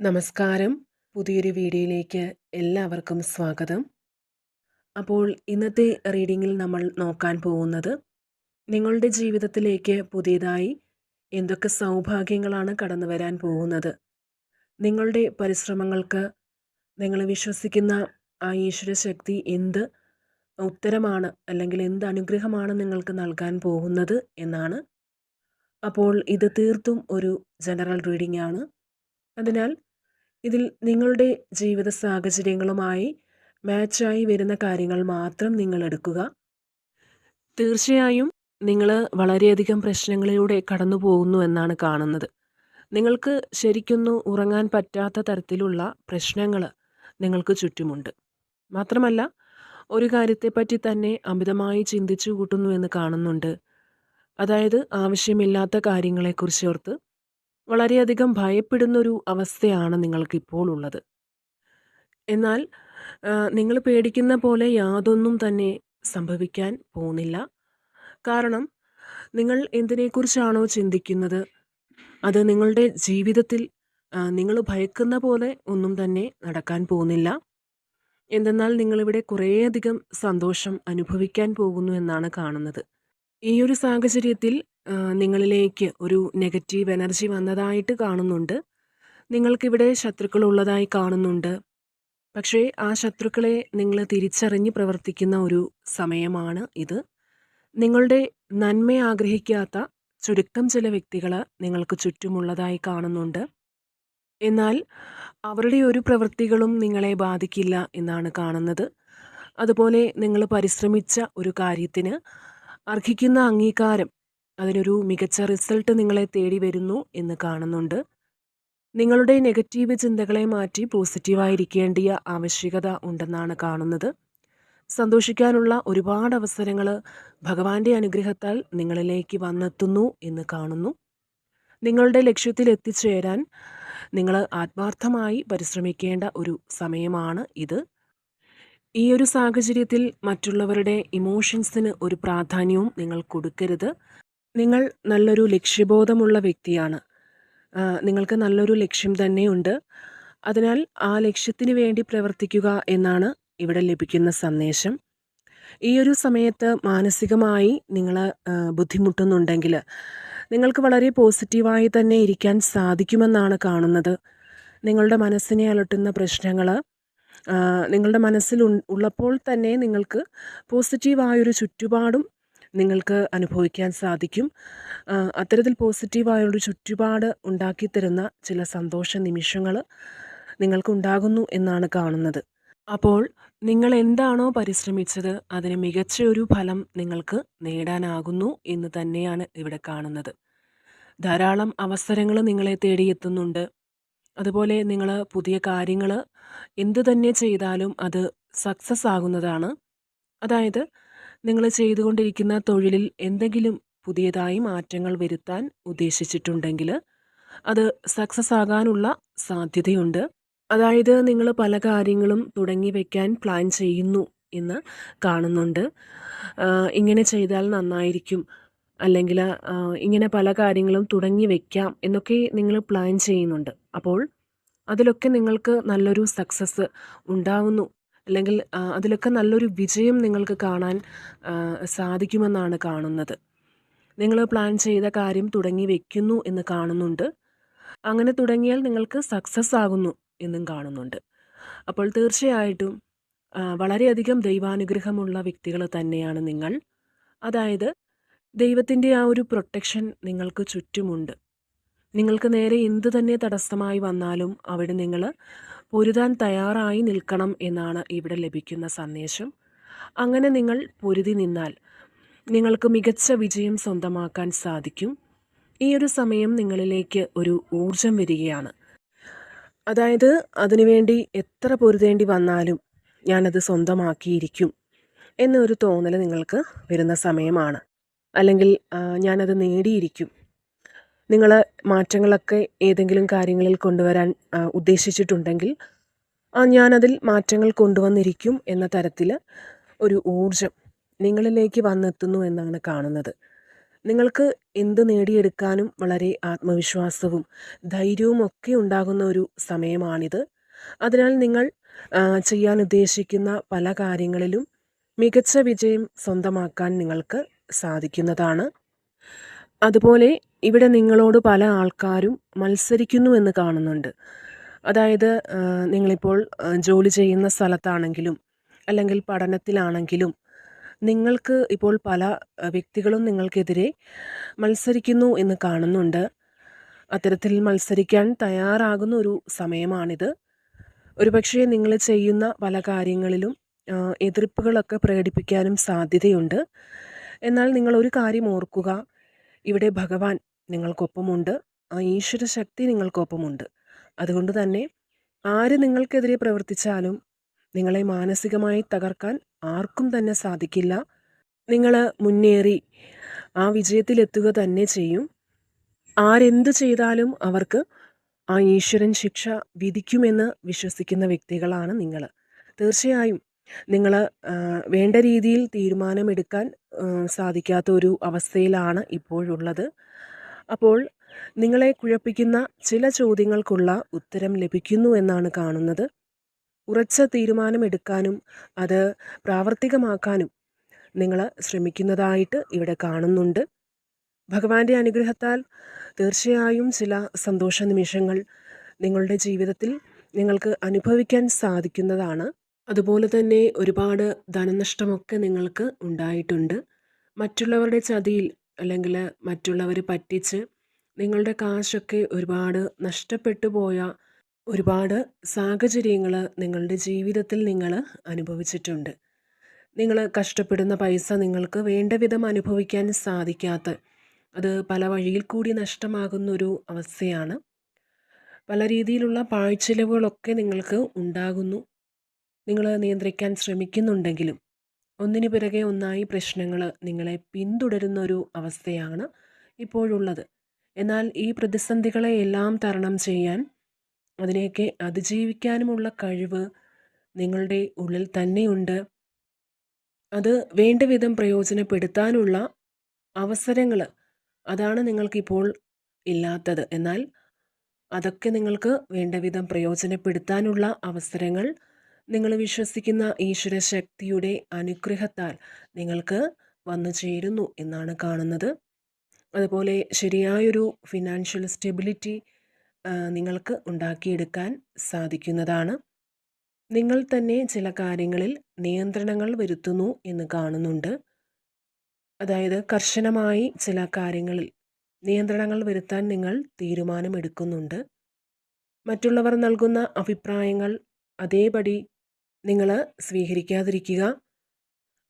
നമസ്കാരം. പുതിയൊരു വീഡിയോയിലേക്ക് എല്ലാവർക്കും സ്വാഗതം. അപ്പോൾ ഇന്നത്തെ റീഡിങ്ങിൽ നമ്മൾ നോക്കാൻ പോകുന്നത് നിങ്ങളുടെ ജീവിതത്തിലേക്ക് പുതിയതായി എന്തൊക്കെ സൗഭാഗ്യങ്ങളാണ് കടന്നു വരാൻ പോകുന്നത്? നിങ്ങളുടെ പരിശ്രമങ്ങൾക്ക് നിങ്ങൾ വിശ്വസിക്കുന്ന ആ ഈശ്വര ശക്തി എന്ത്? ഉത്തരമാണ് അല്ലെങ്കിൽ എന്ത് അനുഗ്രഹമാണ് നിങ്ങൾക്ക് നൽകാൻ പോകുന്നത് എന്നാണ്. അപ്പോൾ ഇത് തീർത്തും ഒരു ജനറൽ റീഡിംഗ് ആണ് അതിനാൽ ഇതിൽ നിങ്ങളുടെ ജീവിത സാഹചര്യങ്ങളുമായി മാച്ചായി വരുന്ന കാര്യങ്ങൾ മാത്രം നിങ്ങൾ എടുക്കുക. തീർച്ചയായും നിങ്ങൾ വളരെയധികം പ്രശ്നങ്ങളിലൂടെ കടന്നു പോകുന്നു എന്നാണ് കാണുന്നത്. നിങ്ങൾക്ക് ശരിക്കൊന്നും ഉറങ്ങാൻ പറ്റാത്ത തരത്തിലുള്ള പ്രശ്നങ്ങൾ നിങ്ങൾക്ക് ചുറ്റുമുണ്ട്. മാത്രമല്ല ഒരു കാര്യത്തെപ്പറ്റി തന്നെ അമിതമായി ചിന്തിച്ചു കൂട്ടുന്നു എന്ന് കാണുന്നുണ്ട്. അതായത് ആവശ്യമില്ലാത്ത കാര്യങ്ങളെക്കുറിച്ച് ഓർത്ത് വളരെയധികം ഭയപ്പെടുന്നൊരു അവസ്ഥയാണ് നിങ്ങൾക്കിപ്പോൾ ഉള്ളത്. എന്നാൽ നിങ്ങൾ പേടിക്കുന്ന പോലെ യാതൊന്നും തന്നെ സംഭവിക്കാൻ പോകുന്നില്ല. കാരണം നിങ്ങൾ എന്തിനെക്കുറിച്ചാണോ ചിന്തിക്കുന്നത്? അത് നിങ്ങളുടെ ജീവിതത്തിൽ നിങ്ങൾ ഭയക്കുന്ന പോലെ ഒന്നും തന്നെ നടക്കാൻ പോകുന്നില്ല. എന്തെന്നാൽ നിങ്ങളിവിടെ കുറേയധികം സന്തോഷം അനുഭവിക്കാൻ പോകുന്നു എന്നാണ് കാണുന്നത്. ഈ ഒരു സാഹചര്യത്തിൽ നിങ്ങളിലേക്ക് ഒരു നെഗറ്റീവ് എനർജി വന്നതായിട്ട് കാണുന്നുണ്ട്. നിങ്ങൾക്കിവിടെ ശത്രുക്കളുള്ളതായി കാണുന്നുണ്ട്. പക്ഷേ ആ ശത്രുക്കളെ നിങ്ങൾ തിരിച്ചറിഞ്ഞ് പ്രവർത്തിക്കുന്ന ഒരു സമയമാണ് ഇത്. നിങ്ങളുടെ നന്മ ആഗ്രഹിക്കാത്ത ചുരുക്കം ചില വ്യക്തികൾ നിങ്ങൾക്ക് ചുറ്റുമുള്ളതായി കാണുന്നുണ്ട്. എന്നാൽ അവരുടെ ഒരു പ്രവൃത്തികളും നിങ്ങളെ ബാധിക്കില്ല എന്നാണ് കാണുന്നത്. അതുപോലെ നിങ്ങൾ പരിശ്രമിച്ച ഒരു കാര്യത്തിന് അർഹിക്കുന്ന അംഗീകാരം അതിനൊരു മികച്ച റിസൾട്ട് നിങ്ങളെ തേടി വരുന്നു എന്ന് കാണുന്നുണ്ട്. നിങ്ങളുടെ നെഗറ്റീവ് ചിന്തകളെ മാറ്റി പോസിറ്റീവായിരിക്കേണ്ടിയ ആവശ്യകത ഉണ്ടെന്നാണ് കാണുന്നത്. സന്തോഷിക്കാനുള്ള ഒരുപാട് അവസരങ്ങൾ ഭഗവാന്റെ അനുഗ്രഹത്താൽ നിങ്ങളിലേക്ക് വന്നെത്തുന്നു എന്ന് കാണുന്നു. നിങ്ങളുടെ ലക്ഷ്യത്തിൽ എത്തിച്ചേരാൻ നിങ്ങൾ ആത്മാർത്ഥമായി പരിശ്രമിക്കേണ്ട ഒരു സമയമാണ് ഇത്. ഈ ഒരു സാഹചര്യത്തിൽ മറ്റുള്ളവരുടെ ഇമോഷൻസിന് ഒരു പ്രാധാന്യവും നിങ്ങൾ കൊടുക്കരുത്. നിങ്ങൾ നല്ലൊരു ലക്ഷ്യബോധമുള്ള വ്യക്തിയാണ്. നിങ്ങൾക്ക് നല്ലൊരു ലക്ഷ്യം തന്നെയുണ്ട്. അതിനാൽ ആ ലക്ഷ്യത്തിന് വേണ്ടി പ്രവർത്തിക്കുക എന്നാണ് ഇവിടെ ലഭിക്കുന്ന സന്ദേശം. ഈ ഒരു സമയത്ത് മാനസികമായി നിങ്ങൾ ബുദ്ധിമുട്ടുന്നുണ്ടെങ്കിൽ നിങ്ങൾക്ക് വളരെ പോസിറ്റീവായി തന്നെ ഇരിക്കാൻ സാധിക്കുമെന്നാണ് കാണുന്നത്. നിങ്ങളുടെ മനസ്സിനെ അലട്ടുന്ന പ്രശ്നങ്ങൾ നിങ്ങളുടെ മനസ്സിൽ ഉള്ളപ്പോൾ തന്നെ നിങ്ങൾക്ക് പോസിറ്റീവായൊരു ചുറ്റുപാടും നിങ്ങൾക്ക് അനുഭവിക്കാൻ സാധിക്കും. അത്തരത്തിൽ പോസിറ്റീവായൊരു ചുറ്റുപാട് ഉണ്ടാക്കിത്തരുന്ന ചില സന്തോഷ നിമിഷങ്ങൾ നിങ്ങൾക്കുണ്ടാകുന്നു എന്നാണ് കാണുന്നത്. അപ്പോൾ നിങ്ങൾ എന്താണോ പരിശ്രമിച്ചത് അതിന് മികച്ച ഒരു ഫലം നിങ്ങൾക്ക് നേടാനാകുന്നു എന്ന് തന്നെയാണ് ഇവിടെ കാണുന്നത്. ധാരാളം അവസരങ്ങൾ നിങ്ങളെ തേടിയെത്തുന്നുണ്ട്. അതുപോലെ നിങ്ങൾ പുതിയ കാര്യങ്ങൾ എന്തു തന്നെ ചെയ്താലും അത് സക്സസ് ആകുന്നതാണ്. അതായത് നിങ്ങൾ ചെയ്തുകൊണ്ടിരിക്കുന്ന തൊഴിലിൽ എന്തെങ്കിലും പുതിയതായി മാറ്റങ്ങൾ വരുത്താൻ ഉദ്ദേശിച്ചിട്ടുണ്ടെങ്കിൽ അത് സക്സസ് ആകാനുള്ള സാധ്യതയുണ്ട്. അതായത് നിങ്ങൾ പല കാര്യങ്ങളും തുടങ്ങി വയ്ക്കാൻ പ്ലാൻ ചെയ്യുന്നു എന്ന് കാണുന്നുണ്ട്. ഇങ്ങനെ ചെയ്താൽ നന്നായിരിക്കും. അല്ലെങ്കിൽ ഇങ്ങനെ പല കാര്യങ്ങളും തുടങ്ങി വയ്ക്കാം എന്നൊക്കെ നിങ്ങൾ പ്ലാൻ ചെയ്യുന്നുണ്ട്. അപ്പോൾ അതിലൊക്കെ നിങ്ങൾക്ക് നല്ലൊരു സക്സസ് ഉണ്ടാവുന്നു. അല്ലെങ്കിൽ അതിലൊക്കെ നല്ലൊരു വിജയം നിങ്ങൾക്ക് കാണാൻ സാധിക്കുമെന്നാണ് കാണുന്നത്. നിങ്ങൾ പ്ലാൻ ചെയ്ത കാര്യം തുടങ്ങി വയ്ക്കുന്നു എന്ന് കാണുന്നുണ്ട്. അങ്ങനെ തുടങ്ങിയാൽ നിങ്ങൾക്ക് സക്സസ് ആകുന്നു എന്നും കാണുന്നുണ്ട്. അപ്പോൾ തീർച്ചയായിട്ടും വളരെയധികം ദൈവാനുഗ്രഹമുള്ള വ്യക്തികൾ തന്നെയാണ് നിങ്ങൾ. അതായത് ദൈവത്തിന്റെ ആ ഒരു പ്രൊട്ടക്ഷൻ നിങ്ങൾക്ക് ചുറ്റുമുണ്ട്. നിങ്ങൾക്ക് നേരെ എന്തു തന്നെ തടസ്സമായി വന്നാലും അവിടെ നിങ്ങൾ പൊരുതാൻ തയ്യാറായി നിൽക്കണം എന്നാണ് ഇവിടെ ലഭിക്കുന്ന സന്ദേശം. അങ്ങനെ നിങ്ങൾ പൊരുതി നിന്നാൽ നിങ്ങൾക്ക് മികച്ച വിജയം സ്വന്തമാക്കാൻ സാധിക്കും. ഈ ഒരു സമയം നിങ്ങളിലേക്ക് ഒരു ഊർജം വരികയാണ്. അതായത് അതിനുവേണ്ടി എത്ര പൊരുതേണ്ടി വന്നാലും ഞാനത് സ്വന്തമാക്കിയിരിക്കും എന്നൊരു തോന്നൽ നിങ്ങൾക്ക് വരുന്ന സമയമാണ്. അല്ലെങ്കിൽ ഞാനത് നേടിയിരിക്കും. നിങ്ങൾ മാറ്റങ്ങളൊക്കെ ഏതെങ്കിലും കാര്യങ്ങളിൽ കൊണ്ടുവരാൻ ഉദ്ദേശിച്ചിട്ടുണ്ടെങ്കിൽ ഞാനതിൽ മാറ്റങ്ങൾ കൊണ്ടുവന്നിരിക്കും എന്ന തരത്തിൽ ഒരു ഊർജം നിങ്ങളിലേക്ക് വന്നെത്തുന്നു എന്നാണ് കാണുന്നത്. നിങ്ങൾക്ക് എന്ത് നേടിയെടുക്കാനും വളരെ ആത്മവിശ്വാസവും ധൈര്യവും ഒക്കെ ഉണ്ടാകുന്ന ഒരു സമയമാണിത്. അതിനാൽ നിങ്ങൾ ചെയ്യാൻ ഉദ്ദേശിക്കുന്ന പല കാര്യങ്ങളിലും മികച്ച വിജയം സ്വന്തമാക്കാൻ നിങ്ങൾക്ക് സാധിക്കുന്നതാണ്. അതുപോലെ ഇവിടെ നിങ്ങളോട് പല ആൾക്കാരും മത്സരിക്കുന്നു എന്ന് കാണുന്നുണ്ട്. അതായത് നിങ്ങളിപ്പോൾ ജോലി ചെയ്യുന്ന സ്ഥലത്താണെങ്കിലും അല്ലെങ്കിൽ പഠനത്തിലാണെങ്കിലും നിങ്ങൾക്ക് ഇപ്പോൾ പല വ്യക്തികളും നിങ്ങൾക്കെതിരെ മത്സരിക്കുന്നു എന്ന് കാണുന്നുണ്ട്. അത്തരത്തിൽ മത്സരിക്കാൻ തയ്യാറാകുന്ന ഒരു സമയമാണിത്. ഒരുപക്ഷെ നിങ്ങൾ ചെയ്യുന്ന പല കാര്യങ്ങളിലും എതിർപ്പുകളൊക്കെ പ്രകടിപ്പിക്കാനും സാധ്യതയുണ്ട്. എന്നാൽ നിങ്ങൾ ഒരു കാര്യം ഓർക്കുക. ഇവിടെ ഭഗവാൻ നിങ്ങൾക്കൊപ്പമുണ്ട്. ആ ഈശ്വര ശക്തി നിങ്ങൾക്കൊപ്പമുണ്ട്. അതുകൊണ്ട് തന്നെ ആര് നിങ്ങൾക്കെതിരെ പ്രവർത്തിച്ചാലും നിങ്ങളെ മാനസികമായി തകർക്കാൻ ആർക്കും തന്നെ സാധിക്കില്ല. നിങ്ങൾ മുന്നേറി ആ വിജയത്തിലെത്തുക തന്നെ ചെയ്യും. ആരെന്ത് ചെയ്താലും അവർക്ക് ആ ഈശ്വരൻ ശിക്ഷ വിധിക്കുമെന്ന് വിശ്വസിക്കുന്ന വ്യക്തികളാണ് നിങ്ങൾ തീർച്ചയായും നിങ്ങൾ വേണ്ട രീതിയിൽ തീരുമാനമെടുക്കാൻ സാധിക്കാത്ത ഒരു അവസ്ഥയിലാണ് ഇപ്പോഴുള്ളത്. അപ്പോൾ നിങ്ങളെ കുഴപ്പിക്കുന്ന ചില ചോദ്യങ്ങൾക്കുള്ള ഉത്തരം ലഭിക്കുന്നു എന്നാണ് കാണുന്നത്. ഉറച്ച തീരുമാനമെടുക്കാനും അത് പ്രാവർത്തികമാക്കാനും നിങ്ങൾ ശ്രമിക്കുന്നതായിട്ട് ഇവിടെ കാണുന്നുണ്ട്. ഭഗവാന്റെ അനുഗ്രഹത്താൽ തീർച്ചയായും ചില സന്തോഷ നിമിഷങ്ങൾ നിങ്ങളുടെ ജീവിതത്തിൽ നിങ്ങൾക്ക് അനുഭവിക്കാൻ സാധിക്കുന്നതാണ്. അതുപോലെ തന്നെ ഒരുപാട് ധനനഷ്ടമൊക്കെ നിങ്ങൾക്ക് ഉണ്ടായിട്ടുണ്ട്. മറ്റുള്ളവരുടെ ചതിയിൽ അല്ലെങ്കിൽ മറ്റുള്ളവർ പറ്റിച്ച് നിങ്ങളുടെ കാശൊക്കെ ഒരുപാട് നഷ്ടപ്പെട്ടു പോയ ഒരുപാട് സാഹചര്യങ്ങൾ നിങ്ങളുടെ ജീവിതത്തിൽ നിങ്ങൾ അനുഭവിച്ചിട്ടുണ്ട്. നിങ്ങൾ കഷ്ടപ്പെടുന്ന പൈസ നിങ്ങൾക്ക് വേണ്ട വിധം അനുഭവിക്കാൻ സാധിക്കാത്ത അത് പല വഴിയിൽ കൂടി നഷ്ടമാകുന്നൊരു അവസ്ഥയാണ്. പല രീതിയിലുള്ള പാഴ്ചെലവുകളൊക്കെ നിങ്ങൾക്ക് ഉണ്ടാകുന്നു. നിങ്ങൾ നിയന്ത്രിക്കാൻ ശ്രമിക്കുന്നുണ്ടെങ്കിലും ഒന്നിനു പിറകെ ഒന്നായി പ്രശ്നങ്ങൾ നിങ്ങളെ പിന്തുടരുന്ന ഒരു അവസ്ഥയാണ് ഇപ്പോഴുള്ളത്. എന്നാൽ ഈ പ്രതിസന്ധികളെ എല്ലാം തരണം ചെയ്യാൻ അതിനെയൊക്കെ അതിജീവിക്കാനുമുള്ള കഴിവ് നിങ്ങളുടെ ഉള്ളിൽ തന്നെയുണ്ട്. അത് വേണ്ട വിധം പ്രയോജനപ്പെടുത്താനുള്ള അവസരങ്ങൾ അതാണ് നിങ്ങൾക്കിപ്പോൾ ഇല്ലാത്തത്. എന്നാൽ അതൊക്കെ നിങ്ങൾക്ക് വേണ്ട വിധം പ്രയോജനപ്പെടുത്താനുള്ള അവസരങ്ങൾ നിങ്ങൾ വിശ്വസിക്കുന്ന ഈശ്വര ശക്തിയുടെ അനുഗ്രഹത്താൽ നിങ്ങൾക്ക് വന്നു ചേരുന്നു എന്നാണ് കാണുന്നത്. അതുപോലെ ശരിയായൊരു ഫിനാൻഷ്യൽ സ്റ്റെബിലിറ്റി നിങ്ങൾക്ക് ഉണ്ടാക്കിയെടുക്കാൻ സാധിക്കുന്നതാണ്. നിങ്ങൾ തന്നെ ചില കാര്യങ്ങളിൽ നിയന്ത്രണങ്ങൾ വരുത്തുന്നു എന്ന് കാണുന്നുണ്ട്. അതായത് കർശനമായി ചില കാര്യങ്ങളിൽ നിയന്ത്രണങ്ങൾ വരുത്താൻ നിങ്ങൾ തീരുമാനമെടുക്കുന്നുണ്ട്. മറ്റുള്ളവർ നൽകുന്ന അഭിപ്രായങ്ങൾ അതേപടി നിങ്ങൾ സ്വീകരിക്കാതിരിക്കുക.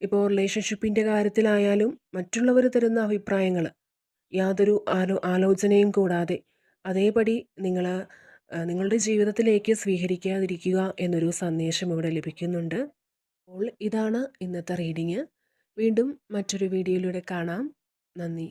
ഇപ്പോൾ റിലേഷൻഷിപ്പിന്റെ കാര്യത്തിലായാലും മറ്റുള്ളവർ തരുന്ന അഭിപ്രായങ്ങൾ യാതൊരു ആലോ ആലോചനയും കൂടാതെ അതേപടി നിങ്ങൾ നിങ്ങളുടെ ജീവിതത്തിലേക്ക് സ്വീകരിക്കാതിരിക്കുക എന്നൊരു സന്ദേശം ഇവിടെ ലഭിക്കുന്നുണ്ട്. അപ്പോൾ ഇതാണ് ഇന്നത്തെ റീഡിങ്. വീണ്ടും മറ്റൊരു വീഡിയോയിലൂടെ കാണാം. നന്ദി.